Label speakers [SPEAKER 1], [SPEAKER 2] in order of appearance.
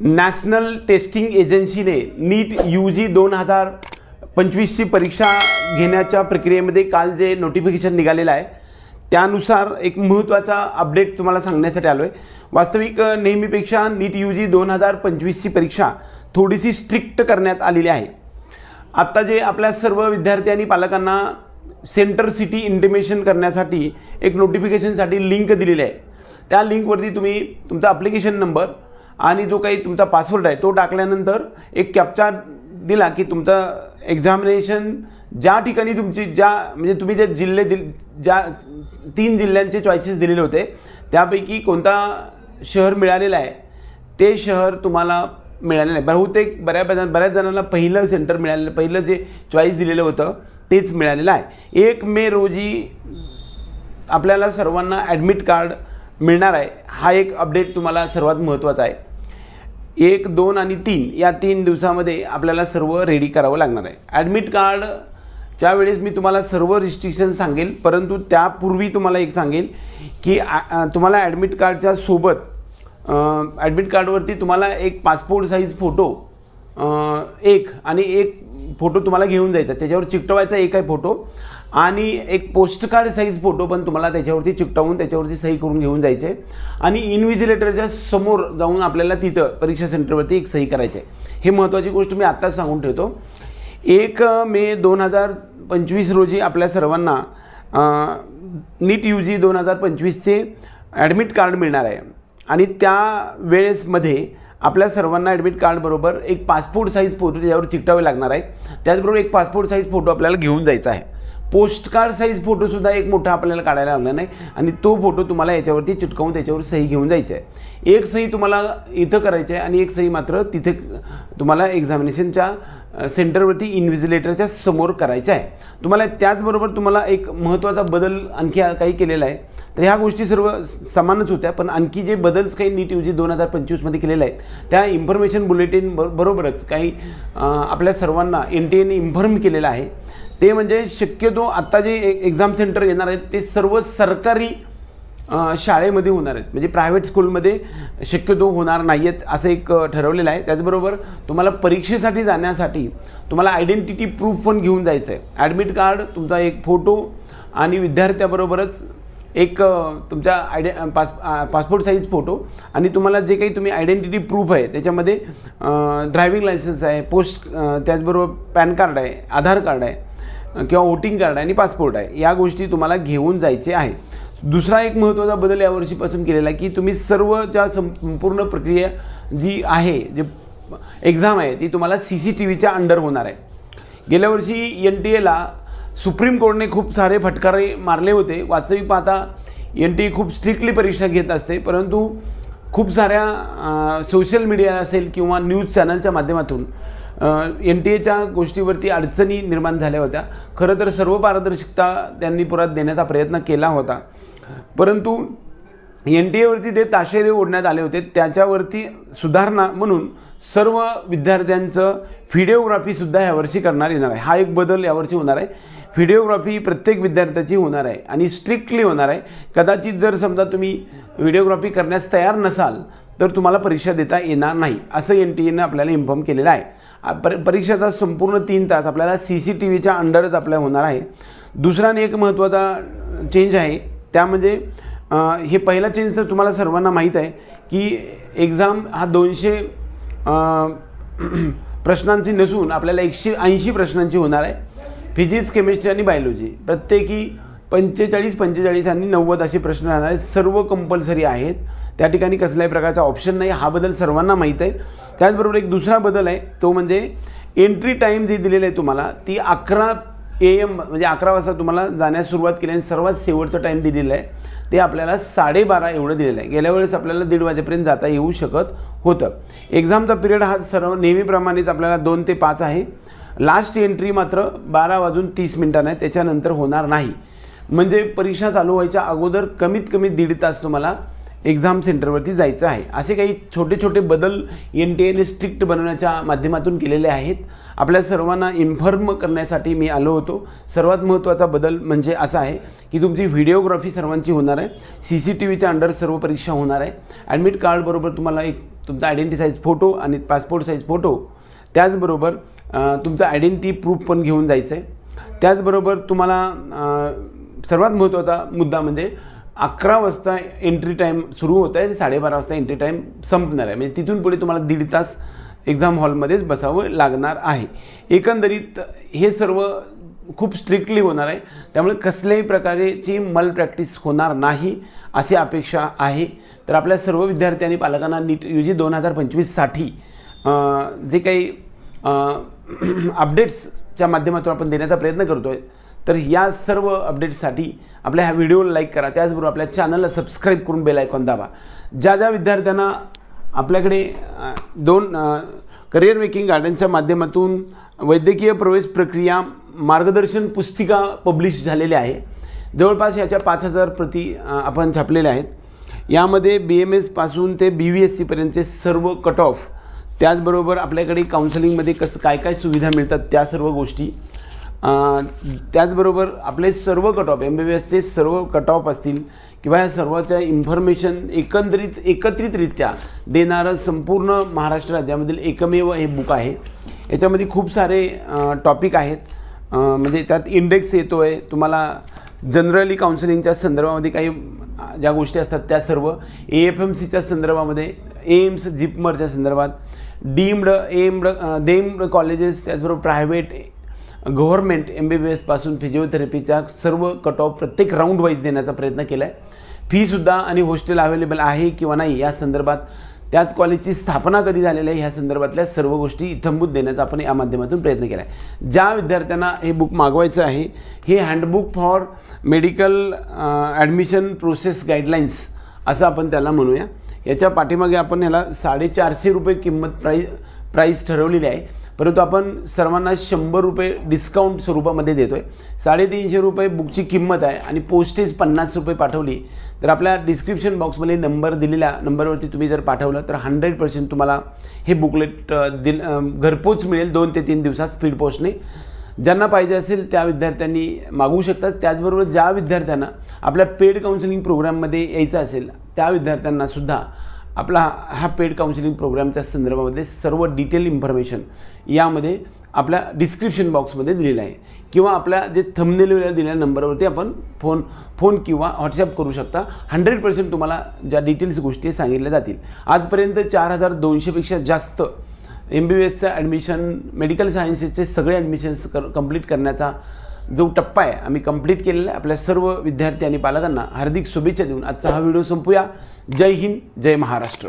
[SPEAKER 1] National testing एजन्सीने NEET U G दोन हजार पंचवीसची परीक्षा घेण्याच्या प्रक्रियेमध्ये काल जे नोटिफिकेशन निघालेलं आहे त्यानुसार एक महत्त्वाचा अपडेट तुम्हाला सांगण्यासाठी आलो आहे वास्तविक नेहमीपेक्षा नीट यू जी दोन हजार पंचवीसची परीक्षा थोडीशी स्ट्रिक्ट करण्यात आलेली आहे. आत्ता जे आपल्या सर्व विद्यार्थी आणि पालकांना सेंटर सिटी इंटिमेशन करण्यासाठी एक नोटिफिकेशनसाठी लिंक दिलेली आहे. त्या लिंकवरती तुम्ही तुमचा ॲप्लिकेशन नंबर आणि जो काही तुमचा पासवर्ड आहे तो टाकल्यानंतर एक कॅप्चा दिला की तुमचं एक्झामिनेशन ज्या ठिकाणी तुमची ज्या म्हणजे तुम्ही जे जिल्हे दिल ज्या तीन जिल्ह्यांचे चॉईसेस दिलेले होते त्यापैकी कोणता शहर मिळालेलं आहे ते शहर तुम्हाला मिळालेलं आहे बहुतेक बऱ्याच बऱ्याच जणांना पहिलं सेंटर मिळालेलं पहिलं जे चॉईस दिलेलं होतं तेच मिळालेलं आहे. एक मे रोजी आपल्याला सर्वांना ॲडमिट कार्ड मिळणार आहे. हा एक अपडेट तुम्हाला सर्वात महत्त्वाचा आहे. एक दोन आणि तीन या तीन दिवसामध्ये आपल्याला सर्व रेडी करावं लागणार आहे. ॲडमिट कार्डच्या वेळेस मी तुम्हाला सर्व रिस्ट्रिक्शन सांगेल परंतु त्यापूर्वी तुम्हाला एक सांगेल की आ- तुम्हाला ॲडमिट कार्डच्या सोबत ॲडमिट कार्डवरती तुम्हाला एक पासपोर्ट साईज फोटो एक आणि एक फोटो तुम्हाला घेऊन जायचा. त्याच्यावर चिकटवायचा एक आहे फोटो आणि एक पोस्टकार्ड साईज फोटो पण तुम्हाला त्याच्यावरती चिकटवून त्याच्यावरती सही करून घेऊन जायचे. आणि इन्व्हिजिलेटरच्या समोर जाऊन आपल्याला तिथं परीक्षा सेंटरवरती एक सही करायची आहे. हे महत्त्वाची गोष्ट मी आत्ताच सांगून ठेवतो. एक मे दोन हजार पंचवीस रोजी आपल्या सर्वांना नीट यू जी दोन हजार पंचवीसचे ॲडमिट कार्ड मिळणार आहे. आणि त्या वेळेसमध्ये आपल्या सर्वांना ॲडमिट कार्डबरोबर एक पासपोर्ट साईज फोटो त्याच्यावर चिकटावे लागणार आहे. त्याचबरोबर एक पासपोर्ट साईज फोटो आपल्याला घेऊन जायचा आहे. पोस्टकार्ड साईज फोटोसुद्धा एक मोठा आपल्याला काढायला लागला नाही. आणि तो फोटो तुम्हाला याच्यावरती चिटकावून त्याच्यावर सही घेऊन जायचं आहे एक सही तुम्हाला इथं करायची आहे आणि एक सही मात्र तिथे तुम्हाला एक्झामिनेशनच्या सेंटरवरती इन्व्हिजिलेटरच्या समोर करायचं आहे. तुम्हाला त्याचबरोबर तुम्हाला एक महत्त्वाचा बदल आणखी काही केलेला आहे. तर ह्या गोष्टी सर्व समानच होत्या पण आणखी जे बदल्स काही नीट यू जी दोन हजार पंचवीसमध्ये केलेले आहेत त्या इन्फॉर्मेशन बुलेटिन ब बरोबरच काही आपल्या सर्वांना एन टी एने इन्फॉर्म केलेलं आहे. ते म्हणजे शक्यतो आत्ता जे एक्झाम सेंटर येणार आहेत ते सर्व सरकारी शाळेमध्ये होणार आहेत. म्हणजे प्रायव्हेट स्कूलमध्ये शक्यतो होणार नाही आहेत असं एक ठरवलेलं आहे. त्याचबरोबर तुम्हाला परीक्षेसाठी जाण्यासाठी तुम्हाला आयडेंटिटी प्रूफ पण घेऊन जायचं आहे ॲडमिट कार्ड तुमचा एक फोटो आणि विद्यार्थ्याबरोबरच एक तुमच्या आयडे पास पासपोर्ट साईज फोटो आणि तुम्हाला जे काही तुम्ही आयडेंटिटी प्रूफ आहे त्याच्यामध्ये ड्रायव्हिंग लायसन्स आहे पोस्ट त्याचबरोबर पॅन कार्ड आहे आधार कार्ड आहे किंवा वोटिंग कार्ड आहे आणि पासपोर्ट आहे. या गोष्टी तुम्हाला घेऊन जायचे आहे दुसरा एक महत्त्वाचा बदल यावर्षीपासून केलेला आहे की तुम्ही सर्व ज्या संपूर्ण प्रक्रिया जी आहे जे एक्झाम आहे ती तुम्हाला सी सी टी व्हीच्या अंडर होणार आहे. गेल्या वर्षी एन टी एला सुप्रीम कोर्टने खूप सारे फटकारे मारले होते. वास्तविक पाहता एन टी ए खूप स्ट्रिक्टली परीक्षा घेत असते परंतु खूप साऱ्या सोशल मीडिया असेल किंवा न्यूज चॅनलच्या माध्यमातून एन टी एच्या गोष्टीवरती अडचणी निर्माण झाल्या होत्या. खरं तर सर्व पारदर्शकता त्यांनी पुरात देण्याचा प्रयत्न केला होता. परंतु एन टी एवरती जे ताशेरे ओढण्यात आले होते त्याच्यावरती सुधारणा म्हणून सर्व विद्यार्थ्यांचं व्हिडिओग्राफीसुद्धा यावर्षी करणार येणार आहे. हा एक बदल यावर्षी होणार आहे. व्हिडिओग्राफी प्रत्येक विद्यार्थ्याची होणार आहे आणि स्ट्रिक्टली होणार आहे. कदाचित जर समजा तुम्ही व्हिडिओग्राफी करण्यास तयार नसाल तर तुम्हाला परीक्षा देता येणार नाही असं एन टी एनं आपल्याला इन्फॉर्म केलेलं आहे. पर परीक्षेचा संपूर्ण तीन तास आपल्याला सी सी टी व्हीच्या अंडरच आपल्या होणार आहे. दुसरा आणि एक महत्त्वाचा चेंज आहे त्या म्हणजे हे पहिला चेंज तर तुम्हाला सर्वांना माहीत आहे की एक्झाम हा दोनशे प्रश्नांची नसून आपल्याला एकशे ऐंशी प्रश्नांची होणार आहे. फिजिक्स केमिस्ट्री आणि बायोलॉजी. प्रत्येकी पंचेचाळीस पंचेचाळीस आणि नव्वद असे प्रश्न राहणारे सर्व कंपल्सरी आहेत. त्या ठिकाणी कसल्याही प्रकारचा ऑप्शन नाही. हा बदल सर्वांना माहीत आहे. त्याचबरोबर एक दुसरा बदल आहे. तो म्हणजे एंट्री टाईम जी दिलेली आहे तुम्हाला ती अकरा ए एम म्हणजे अकरा वाजता तुम्हाला जाण्यास सुरुवात केली आणि सर्वात शेवटचं टाईम दिलेलं आहे ते आपल्याला साडेबारा एवढं दिलेलं आहे. गेल्या वेळेस आपल्याला दीड वाजेपर्यंत जाता येऊ शकत होतं. एक्झामचा पिरियड हा सर्व नेहमीप्रमाणेच आपल्याला दोन ते पाच आहे. लास्ट एंट्री मात्र बारा वाजून तीस मिनिटांना आहे. त्याच्यानंतर होणार नाही. म्हणजे परीक्षा चालू व्हायच्या अगोदर कमीत कमी दीड तास तुम्हाला एक्झाम सेंटरवरती जायचं आहे. असे काही छोटे छोटे बदल एन टी एने स्ट्रिक्ट बनवण्याच्या माध्यमातून केलेले आहेत. आपल्या सर्वांना इन्फॉर्म करण्यासाठी मी आलो होतो. सर्वात महत्त्वाचा बदल म्हणजे असा आहे की तुमची व्हिडिओग्राफी सर्वांची होणार आहे. सी सी टी व्हीच्या अंडर सर्व परीक्षा होणार आहे. ॲडमिट कार्डबरोबर तुम्हाला एक तुमचा आयडेंटी साईज फोटो आणि पासपोर्ट साईज फोटो त्याचबरोबर तुमचं आयडेंटिटी प्रूफ पण घेऊन जायचं आहे त्याचबरोबर तुम्हाला सर्वात महत्त्वाचा मुद्दा म्हणजे अकरा वाजता एंट्री टाईम सुरू होत आहे आणि साडेबारा वाजता एंट्री टाईम संपणार आहे. म्हणजे तिथून पुढे तुम्हाला दीड तास एक्झाम हॉलमध्येच बसावं लागणार आहे. एकंदरीत हे सर्व खूप स्ट्रिक्टली होणार आहे. त्यामुळे कसल्याही प्रकारेची मल प्रॅक्टिस होणार नाही अशी अपेक्षा आहे. तर आपल्या सर्व विद्यार्थी आणि पालकांना नीट यू जी दोन हजार पंचवीससाठी जे काही अपडेट्सच्या माध्यमातून आपण देण्याचा प्रयत्न करतो आहे तर या सर्व अपडेट्ससाठी आपल्या ह्या व्हिडिओला लाईक करा. त्याचबरोबर आपल्या चॅनलला सबस्क्राईब करून बेल आयकॉन दाबा. ज्या ज्या विद्यार्थ्यांना आपल्याकडे दोन करिअर मेकिंग गार्डनच्या माध्यमातून वैद्यकीय प्रवेश प्रक्रिया मार्गदर्शन पुस्तिका पब्लिश झालेली आहे. जवळपास याच्या पाच हजार प्रती आपण छापलेल्या आहेत. यामध्ये बी एम एसपासून ते बी व्ही एस सीपर्यंतचे सर्व कट ऑफ त्याचबरोबर आपल्याकडे काउन्सिलिंगमध्ये कसं काय काय सुविधा मिळतात त्या सर्व गोष्टी. त्याचबरोबर आपले सर्व cut off M B B एसचे सर्व कट ऑफ असतील किंवा ह्या सर्वाच्या इन्फॉर्मेशन एकंदरीत एकत्रितरित्या देणारं संपूर्ण महाराष्ट्र राज्यामधील एकमेव हे बुक आहे. याच्यामध्ये खूप सारे टॉपिक आहेत. म्हणजे त्यात इंडेक्स येतो आहे तुम्हाला जनरली काउन्सिलिंगच्या संदर्भामध्ये काही ज्या गोष्टी असतात त्या सर्व ए एफ एम सीच्या संदर्भामध्ये एम्स जिपमरच्या संदर्भात डीम्ड एम्ड डेम्ड कॉलेजेस त्याचबरोबर private government M B B एसपासून फिजिओथेरपीच्या सर्व कट ऑफ प्रत्येक राऊंड वाईज देण्याचा प्रयत्न केला आहे फीसुद्धा आणि हॉस्टेल अवेलेबल आहे किंवा नाही या संदर्भात त्याच कॉलेजची स्थापना कधी झालेली आहे? ह्या संदर्भातल्या सर्व गोष्टी इथंभूत देण्याचा आपण या माध्यमातून प्रयत्न केला आहे ज्या विद्यार्थ्यांना हे बुक मागवायचं आहे हे handbook for medical admission process guidelines असं आपण त्याला म्हणूया. याच्या पाठीमागे आपण ह्याला साडेचारशे रुपये किंमत प्राई प्राईस ठरवलेली आहे. परंतु आपण सर्वांना शंभर रुपये डिस्काउंट स्वरूपामध्ये देतो आहे साडेतीनशे रुपये बुकची किंमत आहे आणि पोस्टेज पन्नास रुपये पाठवली. तर आपल्या डिस्क्रिप्शन बॉक्समध्ये नंबर दिलेल्या नंबरवरती तुम्ही जर पाठवलं तर हंड्रेड पर्सेंट तुम्हाला हे बुकलेट दिल घरपोच मिळेल दोन ते तीन दिवसात स्पीड पोस्टने ज्यांना पाहिजे असेल त्या विद्यार्थ्यांनी मागवू शकतात. त्याचबरोबर ज्या विद्यार्थ्यांना आपल्या पेड काउन्सिलिंग प्रोग्राममध्ये यायचं असेल त्या विद्यार्थ्यांना सुद्धा आपला हा पेड काउन्सिलिंग प्रोग्रामच्या संदर्भामध्ये सर्व डिटेल इन्फॉर्मेशन यामध्ये आपल्या डिस्क्रिप्शन बॉक्समध्ये दिलेलं आहे. किंवा आपल्या जे थंबनेल दिलेल्या नंबरवरती आपण फोन फोन किंवा व्हॉट्सअप करू शकता. हंड्रेड पर्सेंट तुम्हाला ज्या डिटेल्स गोष्टी सांगितल्या जातील. आजपर्यंत चार हजार दोनशेपेक्षा जास्त एम बी बी एसचं ॲडमिशन मेडिकल सायन्सेसचे सगळे ॲडमिशन्स कर कंप्लीट करण्याचा जो टप्पा आहे आम्ही कंप्लीट केलेला आहे. आपल्या सर्व विद्यार्थी आणि पालकांना हार्दिक शुभेच्छा देऊन आजचा हा व्हिडिओ संपूया. जय हिंद जय महाराष्ट्र.